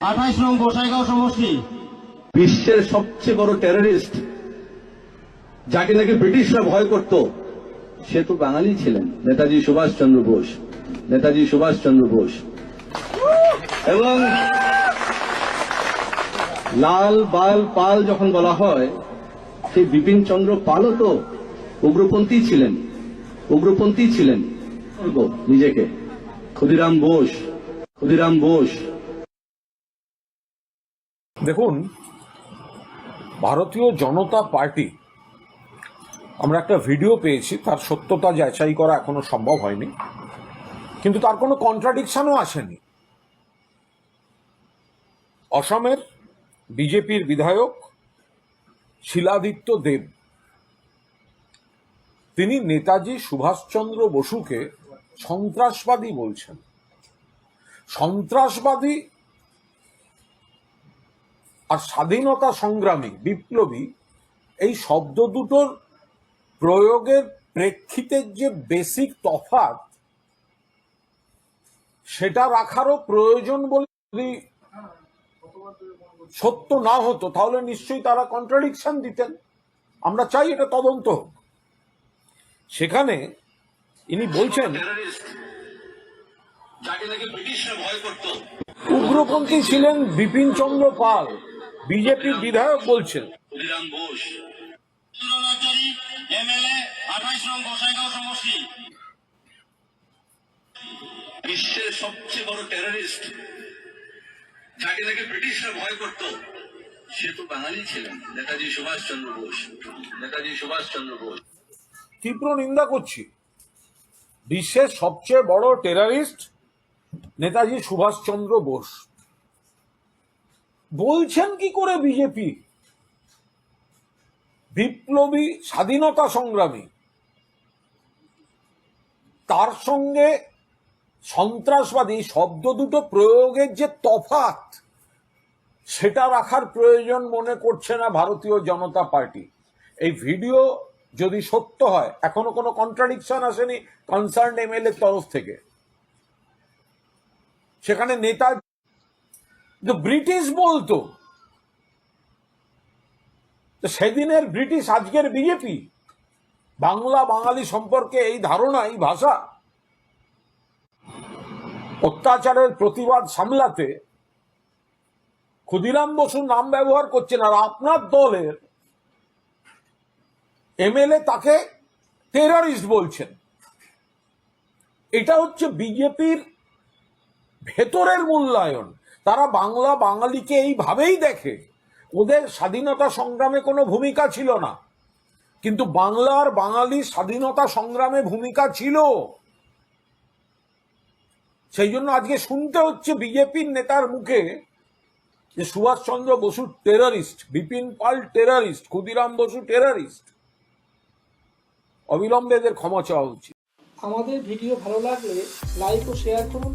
আঠাইশ নং গোসাইগাঁও সমষ্টি। বিশ্বের সবচেয়ে বড় টেররিস্ট যাকে নাকি ব্রিটিশরা ভয় করত, সে তো বাঙালি ছিলেন, নেতাজি সুভাষচন্দ্র বোস, নেতাজি সুভাষচন্দ্র বোস। এবং লাল, বাল, পাল যখন বলা হয়, সেই বিপিন চন্দ্র পালও তো উগ্রপন্থী ছিলেন উগ্রপন্থী ছিলেন। নিজেকে। ক্ষুদিরাম বোস ক্ষুদিরাম বোস। দেখুন, ভারতীয় জনতা পার্টি, আমরা একটা ভিডিও পেয়েছি, তার সত্যতা যাচাই করা এখনও সম্ভব হয়নি, কিন্তু তার কোনো কন্ট্রাডিকশনও আসেনি। অসমের বিজেপির বিধায়ক শিলাদিত্য দেব, তিনি নেতাজি সুভাষচন্দ্র বসুকে সন্ত্রাসবাদী বলছেন। সন্ত্রাসবাদী আর স্বাধীনতা সংগ্রামী বিপ্লবী এই শব্দ দুটোর প্রয়োগের প্রেক্ষিতের যে বেসিক তফাৎ সেটা রাখারও প্রয়োজন বলে যদি সত্য না হতো তাহলে নিশ্চয়ই তারা কন্ট্রাডিকশন দিতেন। আমরা চাই এটা তদন্ত হোক। সেখানে ইনি বলছেন উগ্রপন্থী ছিলেন বিপিন চন্দ্র পাল। বিজেপির বিধায়ক বলছেন। বিশ্বের সবচেয়ে বড় টেররিস্ট যাকে নাকি ব্রিটিশরা ভয় করত সে তো বাঙালি ছিলেন নেতাজি সুভাষচন্দ্র বোস। নেতাজি সুভাষচন্দ্র বোস। তীব্র নিন্দা করছি। বিশ্বের সবচেয়ে বড় টেরারিস্ট নেতাজি সুভাষচন্দ্র বোস। বলছেন কি করে বিজেপি বিপ্লবী স্বাধীনতা সংগ্রামী। তার সঙ্গে সন্ত্রাসবাদী শব্দ দুটো প্রয়োগের যে তফাৎ, সেটা রাখার প্রয়োজন মনে করছে না ভারতীয় জনতা পার্টি। এই ভিডিও যদি সত্য হয়, এখনও কোনো কন্ট্রাডিকশন আসেনি কনসার্ন এমএলএ তরফ থেকে। সেখানে নেতা তো ব্রিটিশ বলতো। সেদিনের ব্রিটিশ আজকের বিজেপি বাংলা, বাঙালি সম্পর্কে এই ধারণা, এই ভাষা অত্যাচারের প্রতিবাদ সামলাতে ক্ষুদিরাম বসুর নাম ব্যবহার করছেন আর আপনার দলের এমএলএ তাকে টেররিস্ট বলছেন। এটা হচ্ছে বিজেপির ভেতরের মূল্যায়ন। তারা বাংলা বাঙালিকে এইভাবেই দেখে। ওদের স্বাধীনতা সংগ্রামে কোনো ভূমিকা ছিল না। কিন্তু বাংলার বাঙালি স্বাধীনতা সংগ্রামে ভূমিকা ছিল। সেই জন্য আজকে শুনতে হচ্ছে বিজেপির নেতার মুখে যে Subhash Chandra Bose terrorist Bipin Pal terrorist Khudiram Bose terrorist অবিলম্বে এদের ক্ষমা চাওয়া উচিত। আমাদের ভিডিও ভালো লাগলে লাইক ও শেয়ার করুন।